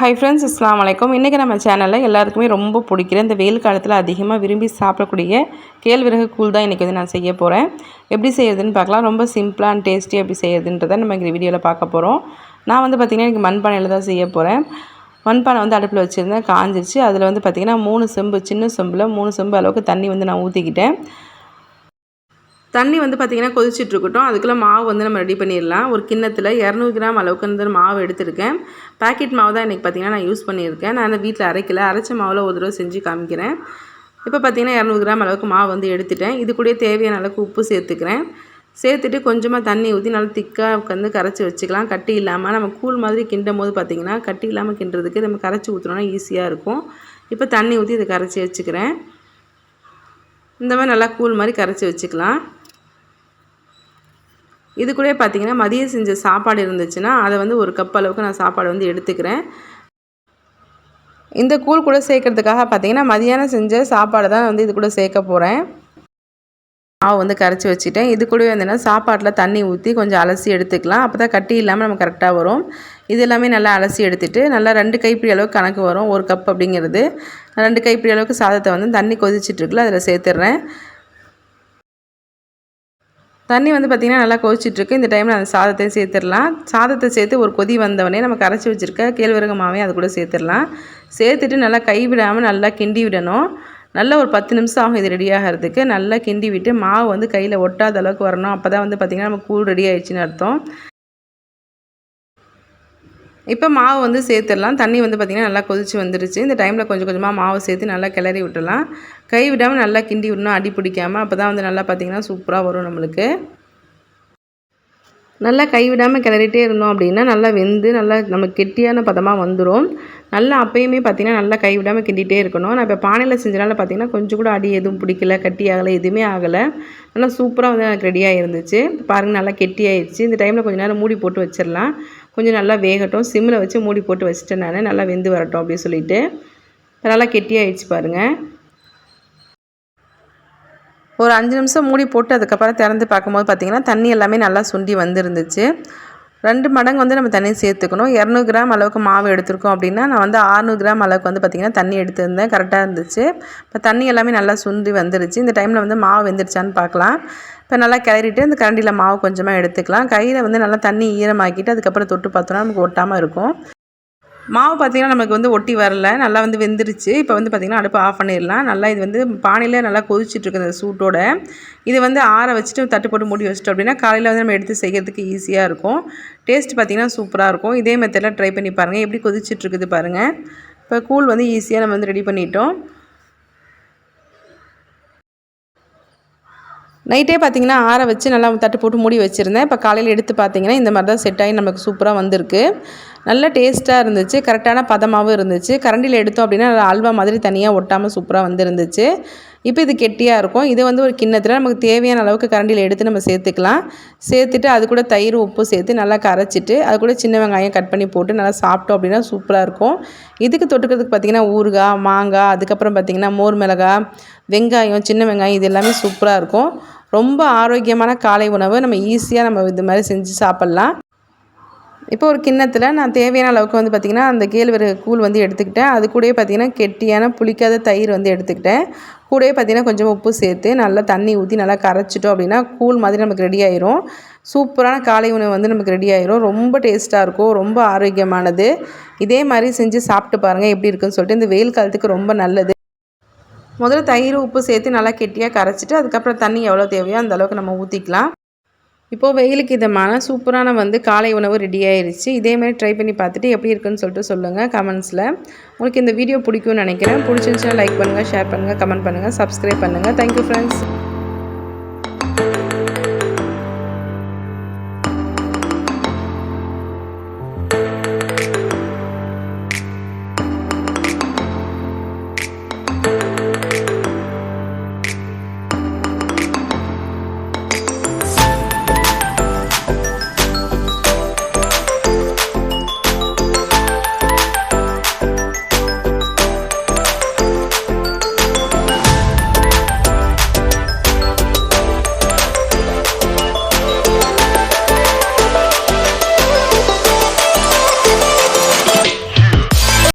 Hi friends இஸ்லாம் வலைக்கம் இன்றைக்கி நம்ம சேனலில் எல்லாருக்குமே ரொம்ப பிடிக்கிற இந்த வெயில் காலத்தில் அதிகமாக விரும்பி சாப்பிடக்கூடிய கேழ்விறகு கூழ் தான் இன்றைக்கி வந்து நான் செய்ய போகிறேன் எப்படி செய்யறதுன்னு பார்க்கலாம். ரொம்ப சிம்பிளாக அண்ட் டேஸ்டி எப்படி செய்யறதுன்றதை நம்ம இந்த வீடியோவில் பார்க்க போகிறோம் நான் வந்து பார்த்திங்கன்னா இன்றைக்கி மண்பானையில் தான் செய்ய போகிறேன் மண்பானை வந்து அடுப்பில் வச்சுருந்தேன் காஞ்சிருச்சு. அதில் வந்து பார்த்திங்கன்னா மூணு செம்பு சின்ன செம்பில் மூணு செம்பு அளவுக்கு தண்ணி வந்து நான் ஊற்றிக்கிட்டேன் தண்ணி வந்து பார்த்திங்கன்னா கொதிச்சிட்ருக்கட்டும். அதுக்குள்ளே மாவு வந்து நம்ம ரெடி பண்ணிடலாம். ஒரு கிண்ணத்தில் இரநூறு கிராம் அளவுக்கு வந்து மாவு எடுத்திருக்கேன். பேக்கெட் மாவு தான் இன்றைக்கி பார்த்திங்கன்னா நான் யூஸ் பண்ணியிருக்கேன். நான் அந்த வீட்டில் அரைக்கல. அரைச்ச மாவில் ஒரு தடவை செஞ்சு காமிக்கிறேன். இப்போ பார்த்திங்கன்னா இரநூறு கிராம் அளவுக்கு மாவு வந்து எடுத்துட்டேன். இது கூட தேவையான அளவுக்கு உப்பு சேர்த்துக்கிறேன். சேர்த்துட்டு கொஞ்சமாக தண்ணி ஊற்றி நல்லா திக்காக உட்காந்து கரைச்சி வச்சுக்கலாம். கட்டி இல்லாமல் நம்ம கூழ் மாதிரி கிண்டும் போது பார்த்திங்கன்னா கட்டி இல்லாமல் கிண்டுறதுக்கு நம்ம கரைச்சி ஊற்றுனோன்னா ஈஸியாக இருக்கும். இப்போ தண்ணி ஊற்றி இதை கரைச்சி வச்சுக்கிறேன். இந்த மாதிரி நல்லா கூழ் மாதிரி கரைச்சி வச்சுக்கலாம். இது கூட பார்த்திங்கன்னா மதியம் செஞ்ச சாப்பாடு இருந்துச்சுன்னா அதை வந்து ஒரு கப் அளவுக்கு நான் சாப்பாடு வந்து எடுத்துக்கிறேன். இந்த கூழ் கூட சேர்க்கறதுக்காக பார்த்திங்கன்னா மதியானம் செஞ்ச சாப்பாடு தான் வந்து இது கூட சேர்க்க போகிறேன் மாவு வந்து கரைச்சி வச்சுட்டேன். இது கூடவே வந்துன்னா சாப்பாட்டில் தண்ணி ஊற்றி கொஞ்சம் அலசி எடுத்துக்கலாம். அப்போ தான் கட்டி இல்லாமல் நம்ம கரெக்டாக வரும். இது எல்லாமே நல்லா அலசி எடுத்துகிட்டு நல்லா ரெண்டு கைப்பிடி அளவுக்கு கணக்கு வரும். ஒரு கப் அப்படிங்கிறது. ரெண்டு கைப்பிடி அளவுக்கு சாதத்தை வந்து தண்ணி கொதிச்சிட்ருக்குல அதில் சேர்த்துட்றேன் தண்ணி வந்து பார்த்திங்கன்னா நல்லா கொதிச்சிட்ருக்கு. இந்த டைமில் அந்த சாதத்தையும் சேர்த்துடலாம். சாதத்தை சேர்த்து ஒரு கொதி வந்தவொடனே நம்ம கரைச்சி வச்சுருக்க கேழ்வரகு மாவையும் அது கூட சேர்த்துடலாம். சேர்த்துட்டு நல்லா கை விடாமல் நல்லா கிண்டி விடணும். நல்லா ஒரு பத்து நிமிஷம் ஆகும் இது ரெடி ஆகிறதுக்கு. நல்லா கிண்டி விட்டு மாவு வந்து கையில் ஒட்டாத அளவுக்கு வரணும். அப்போ தான் வந்து பார்த்திங்கன்னா நம்ம கூழ் ரெடி ஆயிடுச்சுன்னு அர்த்தம். இப்போ மாவு வந்து சேர்த்துடலாம். தண்ணி வந்து பார்த்திங்கன்னா நல்லா கொதிச்சு வந்துருச்சு. இந்த டைமில் கொஞ்சம் கொஞ்சமாக மாவு சேர்த்து நல்லா கிளறி விட்டுடலாம். கை விடாமல் நல்லா கிண்டி விடணும் அடி பிடிக்காமல் அப்போ தான் வந்து நல்லா பார்த்திங்கன்னா சூப்பராக வரும் நம்மளுக்கு. நல்லா கைவிடாமல் கிளறிட்டே இருந்தோம் அப்படின்னா நல்லா வெந்து நல்லா நம்ம கெட்டியான பதமாக வந்துடும் நல்லா அப்போயுமே பார்த்திங்கன்னா நல்லா கைவிடாமல் கிண்டிகிட்டே இருக்கணும். நான் இப்போ பானையில் செஞ்சனால பார்த்திங்கன்னா கொஞ்சம் கூட அடி எதுவும் பிடிக்கல கட்டி ஆகலை எதுவுமே ஆகலை. நல்லா சூப்பராக வந்து எனக்கு ரெடியாக இருந்துச்சு பாருங்கள் நல்லா கெட்டி ஆயிடுச்சு இந்த டைமில் கொஞ்சம் நேரம் மூடி போட்டு வச்சிடலாம். கொஞ்சம் நல்லா வேகட்டும். சிம்மில் வச்சு மூடி போட்டு வச்சுட்டேன் நான். நல்லா வெந்து வரட்டும் அப்படின்னு சொல்லிட்டு. நல்லா கெட்டியாகிடுச்சு பாருங்கள் ஒரு அஞ்சு நிமிஷம் மூடி போட்டு அதுக்கப்புறம் திறந்து பார்க்கும்போது பார்த்திங்கன்னா தண்ணி எல்லாமே நல்லா சுண்டி வந்துருந்துச்சு. ரெண்டு மடங்கு வந்து நம்ம தண்ணி சேர்த்துக்கணும். இரநூறு கிராம் அளவுக்கு மாவு எடுத்திருக்கோம் அப்படின்னா நான் வந்து ஆறுநூறு கிராம் அளவுக்கு வந்து பார்த்திங்கன்னா தண்ணி எடுத்துருந்தேன். கரெக்டாக இருந்துச்சு. இப்போ தண்ணி எல்லாமே நல்லா சுண்டி வந்துருச்சு. இந்த டைமில் வந்து மாவு வெந்துருச்சான்னு பார்க்கலாம் இப்போ நல்லா கிளறிட்டு இந்த கரண்டியில் மாவு கொஞ்சமாக எடுத்துக்கலாம். கையில் வந்து நல்லா தண்ணி ஈரமாக்கிட்டு அதுக்கப்புறம் தொட்டு பார்த்தோன்னா நமக்கு ஒட்டாமல் இருக்கும். மாவு பார்த்திங்கன்னா நமக்கு வந்து ஒட்டி வரல. நல்லா வந்து வெந்துருச்சு. இப்போ வந்து பார்த்திங்கன்னா அடுப்பு ஆஃப் பண்ணிடலாம். நல்லா இது வந்து பானையில் நல்லா கொதிச்சுட்ருக்கு இந்த சூட்டோட. இது வந்து ஆற வச்சுட்டு தட்டு போட்டு மூடி வச்சுட்டோம் அப்படின்னா காலையில் வந்து நம்ம எடுத்து செய்கிறதுக்கு ஈஸியாக இருக்கும். டேஸ்ட் பார்த்திங்கன்னா சூப்பராக இருக்கும். இதே மெத்தடில் ட்ரை பண்ணி பாருங்கள் எப்படி கொதிச்சிட்ருக்குது பாருங்கள் இப்போ கூழ் வந்து ஈஸியாக நம்ம வந்து ரெடி பண்ணிட்டோம். நைட்டே பார்த்திங்கன்னா ஆற வச்சு நல்லா தட்டு போட்டு மூடி வச்சுருந்தேன். இப்போ காலையில் எடுத்து பார்த்திங்கன்னா இந்த மாதிரி தான் செட் ஆகி நமக்கு சூப்பராக வந்திருக்கு. நல்ல டேஸ்ட்டாக இருந்துச்சு. கரெக்டான பதமாகவும் இருந்துச்சு. கரண்டியில் எடுத்தோம் அப்படின்னா அல்வா மாதிரி தனியாக ஒட்டாமல் சூப்பராக வந்துருந்துச்சு. இப்போ இது கெட்டியாக இருக்கும். இது வந்து ஒரு கிண்ணத்தில் நமக்கு தேவையான அளவுக்கு கரண்டியில் எடுத்து நம்ம சேர்த்துக்கலாம். சேர்த்துட்டு அது கூட தயிர் உப்பு சேர்த்து நல்லா கரைச்சிட்டு அது கூட சின்ன வெங்காயம் கட் பண்ணி போட்டு நல்லா சாப்பிட்டோம் அப்படின்னா சூப்பராக இருக்கும். இதுக்கு தொட்டுக்கிறதுக்கு பார்த்திங்கன்னா ஊறுகாய் மாங்காய் அதுக்கப்புறம் பார்த்திங்கன்னா மோர் மிளகாய் வெங்காயம் சின்ன வெங்காயம் இது எல்லாமே சூப்பராக இருக்கும். ரொம்ப ஆரோக்கியமான காலை உணவு. நம்ம ஈஸியாக நம்ம இது மாதிரி செஞ்சு சாப்பிட்லாம். இப்போ ஒரு கிண்ணத்தில் நான் தேவையான அளவுக்கு வந்து பார்த்திங்கன்னா அந்த கேழ்வரகு கூழ் வந்து எடுத்துக்கிட்டேன். அது கூடயே பார்த்திங்கன்னா கெட்டியான புளிக்காத தயிர் வந்து எடுத்துக்கிட்டேன். கூடயே பார்த்திங்கன்னா கொஞ்சம் உப்பு சேர்த்து நல்லா தண்ணி ஊற்றி நல்லா கரைச்சிட்டோம் அப்படின்னா கூழ் மாதிரி நமக்கு ரெடி ஆயிரும். சூப்பரான காலை உணவு வந்து நமக்கு ரெடி ஆயிரும். ரொம்ப டேஸ்ட்டாக இருக்கும். ரொம்ப ஆரோக்கியமானது. இதே மாதிரி செஞ்சு சாப்பிட்டு பாருங்கள் எப்படி இருக்குன்னு சொல்லிட்டு இந்த வெயில் காலத்துக்கு ரொம்ப நல்லது. முதல்ல தயிர் உப்பு சேர்த்து நல்லா கெட்டியாக கரைச்சிட்டு அதுக்கப்புறம் தண்ணி எவ்வளோ தேவையோ அந்த அளவுக்கு நம்ம ஊற்றிக்கலாம் இப்போது வெயிலுக்கு இதமான சூப்பரான வந்து காலை உணவு ரெடி ஆயிடுச்சு இதேமாதிரி ட்ரை பண்ணி பார்த்துட்டு எப்படி இருக்குன்னு சொல்லிட்டு சொல்லுங்கள் கமெண்ட்ஸில் உங்களுக்கு இந்த வீடியோ பிடிக்கும்னு நினைக்கிறேன். பிடிச்சிருந்துச்சுன்னா லைக் பண்ணுங்கள் ஷேர் பண்ணுங்கள் கமெண்ட் பண்ணுங்கள் சப்ஸ்கிரைப் பண்ணுங்கள் தேங்க்யூ ஃப்ரெண்ட்ஸ்